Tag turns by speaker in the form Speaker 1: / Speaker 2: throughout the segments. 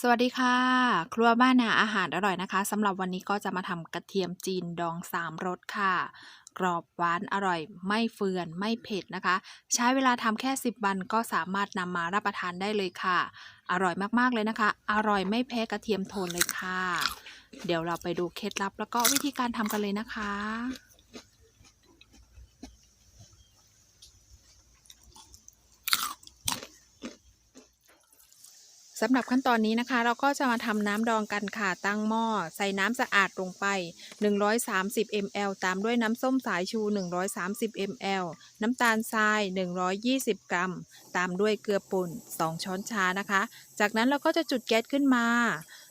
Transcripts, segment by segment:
Speaker 1: สวัสดีค่ะ ครัวบ้านนาอาหารอร่อยนะคะสำหรับวันนี้ก็จะมาทำกระเทียมจีนดองสามรสค่ะ กรอบหวานอร่อย ไม่เฟื่อนไม่เผ็ดนะคะ ใช้เวลาทำแค่ 10 วันก็สามารถนำมารับประทานได้เลยค่ะ อร่อยมากๆเลยนะคะ อร่อยไม่แพ้กระเทียมโทนเลยค่ะ เดี๋ยวเราไปดูเคล็ดลับแล้วก็วิธีการทำกันเลยนะคะ สำหรับขั้นตอนนี้นะคะ เราก็จะมาทำน้ำดองกันค่ะ ตั้งหม้อ ใส่น้ำสะอาดลงไป 130 ml ตามด้วยน้ำส้มสายชู 130 ml น้ำตาลทราย 120 กรัม ตามด้วยเกลือป่น 2 ช้อนชานะคะ จากนั้นเราก็จะจุดแก๊สขึ้นมา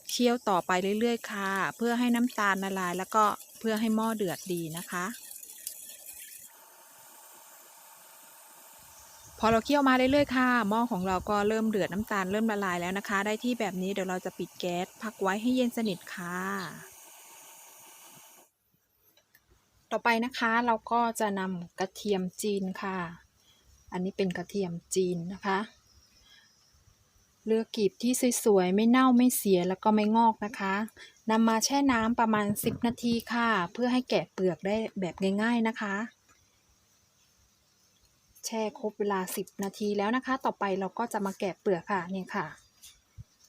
Speaker 1: เคี่ยวต่อไปเรื่อยๆ ค่ะ เพื่อให้น้ำตาลละลาย แล้วก็เพื่อให้หม้อเดือดดีนะคะ อเราเคี่ยวมาเรื่อยๆค่ะหม้อของเราก็เริ่มเดือดน้ำตาลเริ่มละลายแล้วนะคะ ได้ที่แบบนี้เดี๋ยวเราจะปิดแก๊สพักไว้ให้เย็นสนิทค่ะ ต่อไปนะคะเราก็จะนำกระเทียมจีนค่ะ อันนี้เป็นกระเทียมจีนนะคะ เลือกกลีบที่สวยๆไม่เน่าไม่เสียแล้วก็ไม่งอกนะคะนำมาแช่น้ำประมาณ 10 นาทีค่ะ เพื่อให้แกะเปลือกได้แบบง่าย ๆนะคะ แช่ครบเวลา 10 นาทีแล้วนะคะ ต่อไปเราก็จะมาแกะเปลือกค่ะนี่ค่ะ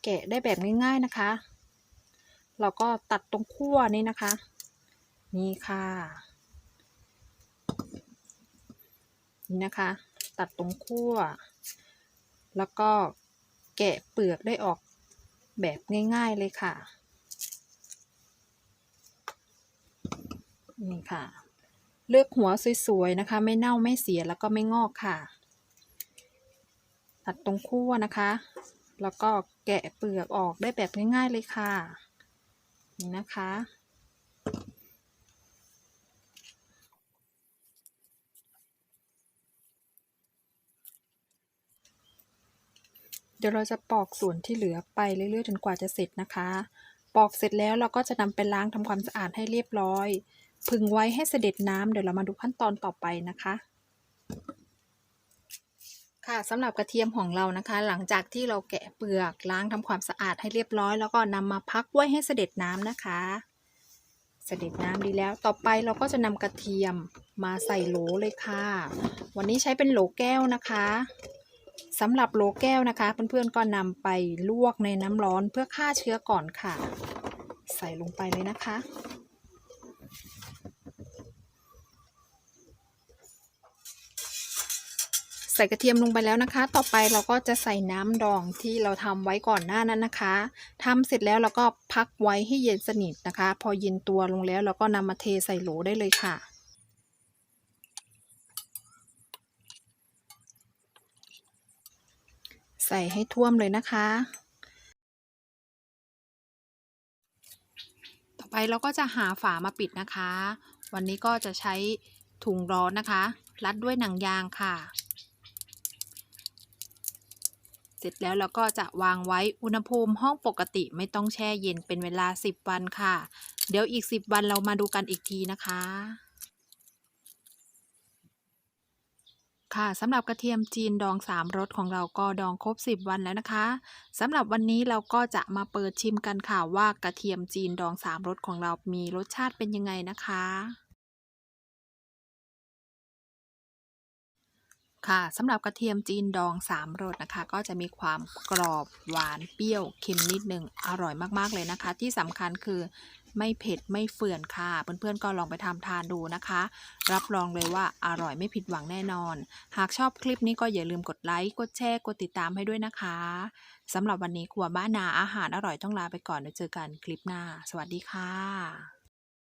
Speaker 1: แกะได้แบบง่ายๆนะคะ เราก็ตัดตรงขั้วนี่นะคะ นี่ค่ะนี่นะคะ ตัดตรงขั้ว แล้วก็แกะเปลือกได้ออกแบบง่ายๆเลยค่ะ นี่ค่ะ เลือกหัวสวยๆนะคะ ไม่เน่าไม่เสียแล้วก็ไม่งอกค่ะ ตัดตรงขั้วนะคะ แล้วก็แกะเปลือกออกได้แบบง่ายๆเลยค่ะนี่นะคะเดี๋ยวเราจะปอกส่วนที่เหลือไปเรื่อยๆจนกว่าจะเสร็จนะคะ ปอกเสร็จแล้วเราก็จะนำไปล้างทำความสะอาดให้เรียบร้อย พึงไว้ให้เสด็จน้ำเดี๋ยวเรามาดูขั้นตอนต่อไปนะคะ ค่ะสำหรับกระเทียมของเรานะคะ หลังจากที่เราแกะเปลือกล้างทำความสะอาดให้เรียบร้อย แล้วก็นำมาพักไว้ให้เสด็จน้ำนะคะ เสด็จน้ำดีแล้ว ต่อไปเราก็จะนำกระเทียมมาใส่โหลเลยค่ะ วันนี้ใช้เป็นโหลแก้วนะคะสำหรับโหลแก้วนะคะเพื่อนๆก็นำไปลวกในน้ำร้อนเพื่อฆ่าเชื้อก่อนค่ะ ใส่ลงไปเลยนะคะ ใส่กระเทียมลงไปแล้วนะคะ ต่อไปเราก็จะใส่น้ำดองที่เราทำไว้ก่อนหน้านั้นนะคะทำเสร็จแล้วเราก็พักไว้ให้เย็นสนิทนะคะ พอเย็นตัวลงแล้วเราก็นำมาเทใส่โหลได้เลยค่ะ ใส่ให้ท่วมเลยนะคะ ต่อไปเราก็จะหาฝามาปิดนะคะ วันนี้ก็จะใช้ถุงร้อนนะคะ รัดด้วยหนังยางค่ะ เสร็จแล้วเราก็จะวางไว้อุณหภูมิห้องปกติไม่ต้องแช่เย็นเป็นเวลา 10 วันค่ะ เดี๋ยวอีก 10 วันเรามาดูกันอีกทีนะคะ ค่ะสำหรับกระเทียมจีนดอง 3รสของเราก็ดองครบ 10 วันแล้วนะคะสำหรับวันนี้เราก็จะมาเปิดชิมกันค่ะว่ากระเทียมจีนดอง 3รสของเรามีรสชาติเป็นยังไงนะคะ ค่ะสำหรับกระเทียมจีนดอง3รสนะคะ ก็จะมีความกรอบหวานเปรี้ยวเค็มนิดหนึ่งอร่อยมากๆเลยนะคะ ที่สำคัญคือไม่เผ็ดไม่เฟื่อนค่ะ เพื่อนๆก็ลองไปทำทานดูนะคะ รับรองเลยว่าอร่อยไม่ผิดหวังแน่นอน หากชอบคลิปนี้ก็อย่าลืมกดไลค์กดแชร์กดติดตามให้ด้วยนะคะสำหรับวันนี้ครัวบ้านนาอาหารอร่อยต้องลาไปก่อนเดี๋ยวเจอกันคลิปหน้า สวัสดีค่ะ